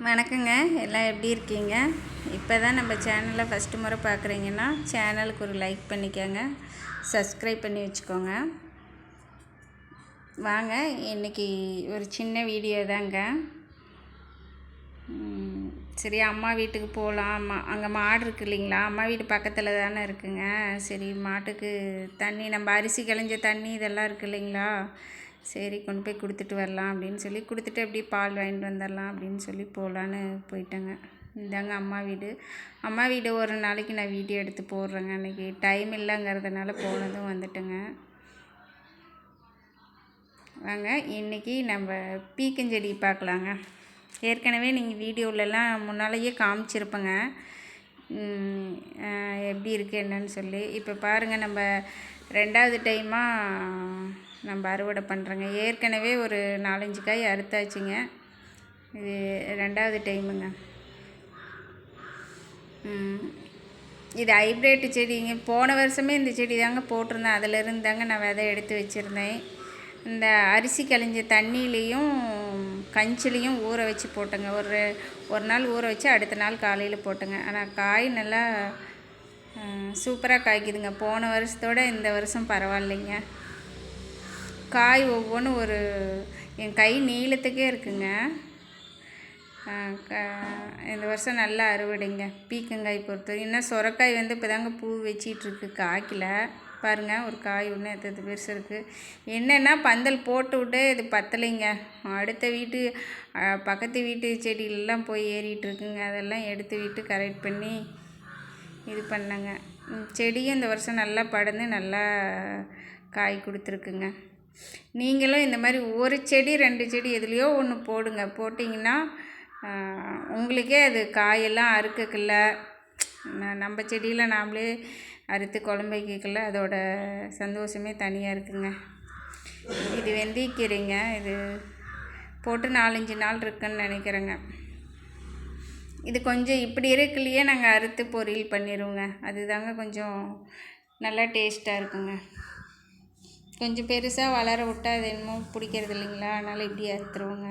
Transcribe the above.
வணக்கங்க. எல்லாம் எப்படி இருக்கீங்க? இப்போ தான் நம்ம சேனலை ஃபஸ்ட்டு முறை பார்க்குறீங்கன்னா சேனலுக்கு ஒரு லைக் பண்ணிக்கோங்க. சப்ஸ்கிரைப் பண்ணி வச்சுக்கோங்க. வாங்க இன்றைக்கி ஒரு சின்ன வீடியோ தாங்க. சரி அம்மா வீட்டுக்கு போகலாம் அம்மா அங்கே மாடு இருக்கு இல்லைங்களா? அம்மா வீடு பக்கத்தில் தானே இருக்குங்க. சரி மாட்டுக்கு தண்ணி நம்ம அரிசி களைஞ்ச தண்ணி இதெல்லாம் இருக்கு இல்லைங்களா? சரி கொண்டு போய் கொடுத்துட்டு வரலாம் அப்படின்னு சொல்லி கொடுத்துட்டு அப்படியே பால் வாங்கிட்டு வந்துடலாம் அப்படின்னு சொல்லி போகலான்னு போயிட்டேங்க. இதாங்க அம்மா வீடு. அம்மா வீடு ஒரு நாளைக்கு நான் வீடியோ எடுத்து போடுறேங்க அன்றைக்கி டைம் இல்லைங்கிறதுனால போனதும் வந்துட்டேங்க. வாங்க இன்றைக்கி நம்ம பீக்கஞ்செடி பார்க்கலாங்க. ஏற்கனவே நீங்கள் வீடியோவிலலாம் முன்னாலேயே காமிச்சிருப்பேங்க. எப்படி இருக்குது என்னன்னு சொல்லி. இப்போ பாருங்கள் நம்ம ரெண்டாவது டைமாக நம்ம அறுவடை பண்ணுறோங்க ஏற்கனவே ஒரு நாலஞ்சு காய் அறுத்தாச்சுங்க. இது ரெண்டாவது டைமுங்க இது ஹைப்ரேட் செடிங்க. போன வருஷமே இந்த செடி தாங்க போட்டிருந்தேன். அதிலிருந்து தாங்க நான் விதை எடுத்து வச்சுருந்தேன். இந்த அரிசி கழிஞ்ச தண்ணியிலையும் கஞ்சிலையும் ஊற வச்சு போட்டேங்க. ஒரு ஒரு நாள் ஊற வச்சு அடுத்த நாள் காலையில் போட்டேங்க. ஆனால் காய் நல்லா சூப்பராக காய்க்குதுங்க. போன வருஷத்தோட இந்த வருஷம் பரவாயில்லைங்க. காய் ஒவ்வொன்றும் ஒரு என் கை நீளத்துக்கே இருக்குங்க. இந்த வருஷம் நல்லா அறுவடைங்க. பீக்கங்காய் பொறுத்தவரைக்கும். இன்னும் சொரக்காய் வந்து இப்போ தாங்க பூ வச்சிட்ருக்கு. காய்க்கல. பாருங்கள் ஒரு காய் ஒன்று எத்தது பெருசு இருக்குது என்னென்னா பந்தல் போட்டு விட்டு இது பத்தலைங்க. அடுத்த வீட்டு பக்கத்து வீட்டு செடியிலலாம் போய் ஏறிட்டு இருக்குங்க. அதெல்லாம் எடுத்து விட்டு கரெக்ட் பண்ணி இது பண்ணேங்க. செடியும் இந்த வருஷம் நல்லா படந்து நல்லா காய் கொடுத்துருக்குங்க. நீங்களும் இந்த மாதிரி ஒரு செடி ரெண்டு செடி எதுலேயோ ஒன்று போடுங்க. போட்டிங்கன்னா உங்களுக்கே அது காயெல்லாம் அறுக்கக்குள்ள நம்ம செடியில் நாமளே அறுத்து குழம்பு வைக்கக்குள்ள அதோட சந்தோஷமே தனியாக இருக்குங்க. இது வெந்தயக்கீரைங்க. இது போட்டு நாலஞ்சு நாள் இருக்குன்னு நினைக்கிறேங்க. இது கொஞ்சம் இப்படி இருக்குல்லையே நாங்கள் அறுத்து பொரியல் பண்ணிடுவோங்க அதுதாங்க கொஞ்சம் நல்லா டேஸ்ட்டாக இருக்குங்க. கொஞ்சம் பெருசாக வளர விட்டால் அது என்னமோ பிடிக்கிறது இல்லைங்களா? அதனால் இப்படி அறுத்துருவோங்க.